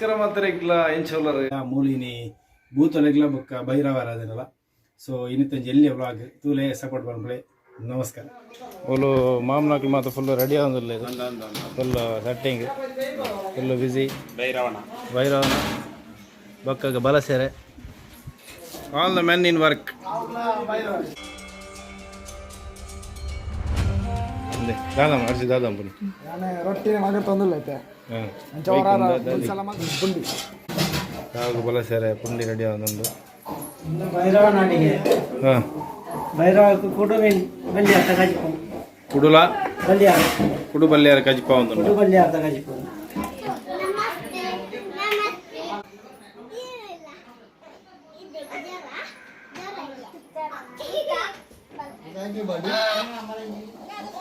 ನಮಸ್ಕಾರ ಮಾತ್ರ ಏನ್ ಎಂಚೋಲರ್ ಮೂಲಿನಿ ಬೂತೊಲೆಗ್ಲ ಬೊಕ್ಕ ಬೈರವಾರದನಲ್ಲ ಸೊ ಇನ್ನಿತ್ತ ಎಲ್ಲಿ ವ್ಲಾಗ್ ತೂಲೆ ಸಪೋರ್ಟ್ ಬಂದ್ಬಿಡಿ. ನಮಸ್ಕಾರ. ಒಲು ಮಾಮನಾಕ್ಲು ಮಾತ್ರ ಫುಲ್ ರೆಡಿ ಆಗೋದಿಲ್ಲ ಇದು. ಫುಲ್ ಸೆಟ್ಟಿಂಗ್ ಫುಲ್ ಬಿಸಿ ಭೈರವಣ ಭೈರವನ. ಬಲ ಸೇರೆ. All the men in work ದಾದಮ್ಮ ಅರ್ಜಿ ದಾದಮ್ಮ ಬನ್ನಿ ರೊಟ್ಟಿ ಮಗ ತೊಂದಿಲ್ಲ ಐತೆ ಹಾಂ ಪುಂಡಿ ಯಾವಾಗ ಬಲಸೆರೆ ಪುಂಡಿ ರೆಡಿ ಆದೊಂದು ಭೈರವ ನಾಡಿಗೆ ಹಾಂ ಭೈರವಕ್ಕೆ ಕುಡು ಬಲ್ಲಿ ಅರ್ಥ ಕಜಿಪು ಕುಡುಲ ಬಲ್ಲಿ ಕುಡು ಬಲ್ಯಾರ ಕಜಿಪ ಒಂದು ಕುಡು ಬಲ್ಲಿ ಅರ್ಥ ಕಜಿಪು Thank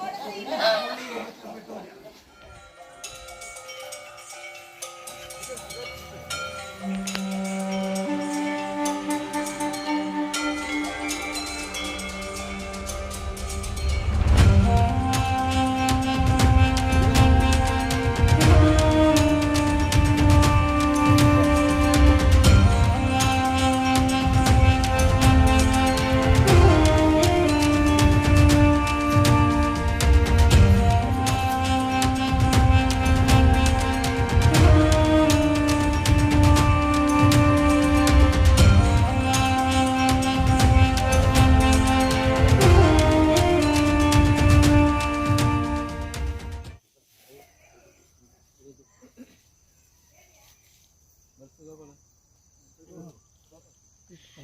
you.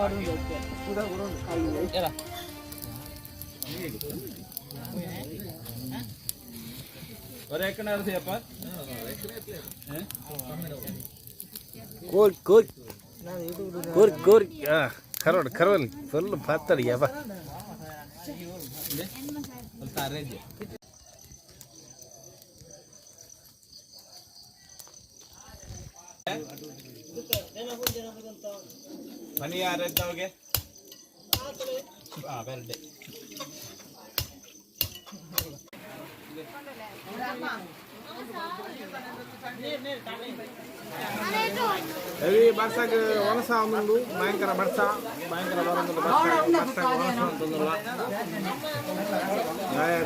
वरून ஒரு ஏக்கனா இருக்கு அப்பா கோல் கோல் கோர் கோர் கரவல் கரவல் சொல்லு பார்த்தடியாப்பா Thank you. ವನಸ ಒಂದೊಂದು ಭಯಂಕರ ಬರ್ಸ అవి బర్సకు వలస ఉండు భయంకర బర్స భయంకర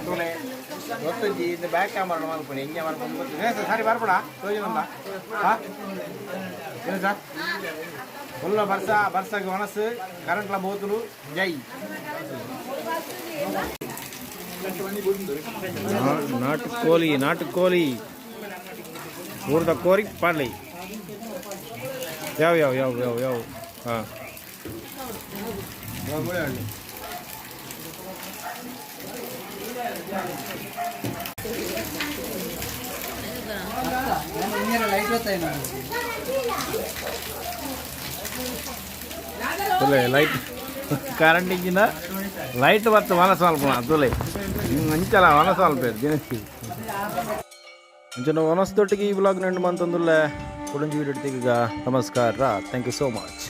తూనే ஒத்துச்சு இந்த பேக் கேமரா நம்ம பண்ணி இங்கே வர சார் சாரி வரப்படா தோஜனம்டா ஆ என்ன சார் உள்ள பர்சா பர்சாக்கு மனசு கரண்ட்ல போத்துடு Jai not Koli, not Koli. For the Kori Pali. Yo, yo, yo, yo, yo. Uh. Light. ಇಂಜಿನ light ಬತ್ತು ಮನಸ್ಸು ಸ್ವಲ್ಪ ತುಲೆ ಅಂಚಲ ಮನಸ್ಸು ಸ್ವಲ್ಪ ದಿನಕ್ಕೆ ಅಂಚನ ವನಸ್ದೊಟ್ಟಿಗೆ ಈ ಬ್ಲಾಗ್ ನೆಂಡು ಬಂತಂದುಲ್ಲೆ ಕೊಡಂಜಿ ವೀಡಿಯೋ ತೆಗೀಗ ನಮಸ್ಕಾರ ಥ್ಯಾಂಕ್ ಯು ಸೋ ಮಚ್